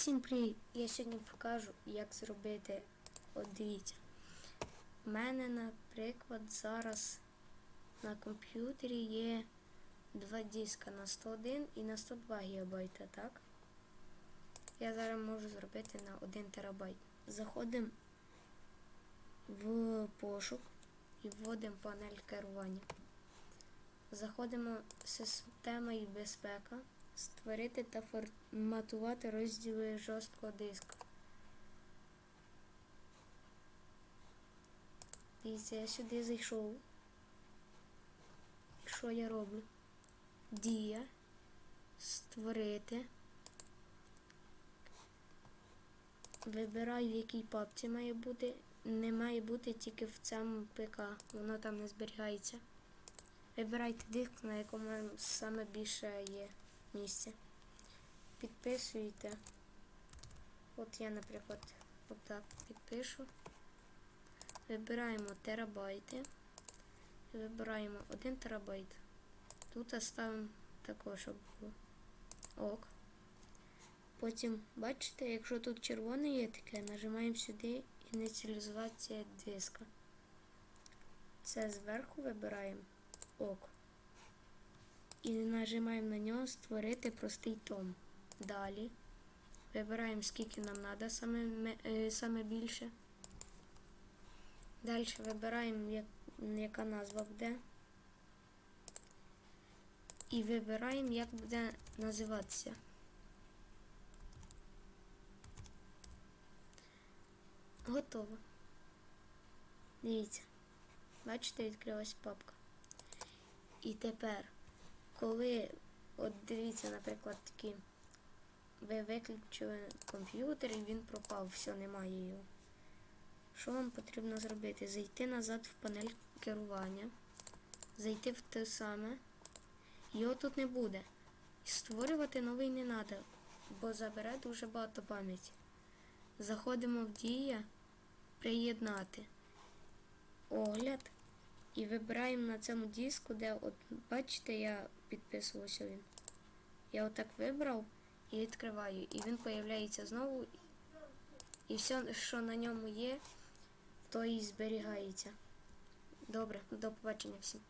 Всім привіт! Я сьогодні покажу, як зробити. От дивіться. У мене, наприклад, зараз на комп'ютері є два диска на 101 і на 102 ГБ, так? Я зараз можу зробити на 1 терабайт. Заходимо в пошук і вводимо панель керування. Заходимо в система і безпека. Створити та форматувати розділи жорсткого диска. Дивіться, я сюди зайшов. І що я роблю? Дія. Створити. Вибираю, в якій папці має бути. Не має бути тільки в цьому ПК. Воно там не зберігається. Вибирайте диск, на якому саме більше є місце. Підписуйте. От я, наприклад, отак підпишу. Вибираємо терабайти. Вибираємо 1 терабайт. Тут ставимо також, щоб було ок. Потім, бачите, якщо тут червоне є таке, нажимаємо сюди ініціалізація диска. Це зверху вибираємо ок. І нажимаємо на нього створити простий том. Далі. Вибираємо, скільки нам треба саме, е, саме більше. Далі вибираємо, як, яка назва буде. І вибираємо, як буде називатися. Готово. Дивіться. Бачите, відкрилась папка. І тепер, коли, от дивіться, наприклад, такі, ви виключили комп'ютер і він пропав, все, немає його. Що вам потрібно зробити? Зайти назад в панель керування, зайти в те саме, його тут не буде. Створювати новий не треба, бо забере дуже багато пам'яті. Заходимо в дія, приєднати огляд. І вибираємо на цьому диску, де, от, бачите, я підписувався він. Я отак вибрав і відкриваю. І він появляється знову. І все, що на ньому є, то і зберігається. Добре, до побачення всім.